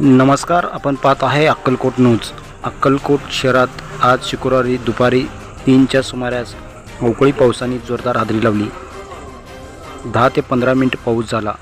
नमस्कार आपण पाहत आहे अक्कलकोट न्यूज. अक्कलकोट शहरात आज शुक्रवारी दुपारी तीनच्या सुमारास अवकाळी पावसाने जोरदार हादरी लावली. दहा ते पंधरा मिनिट पाऊस झाला.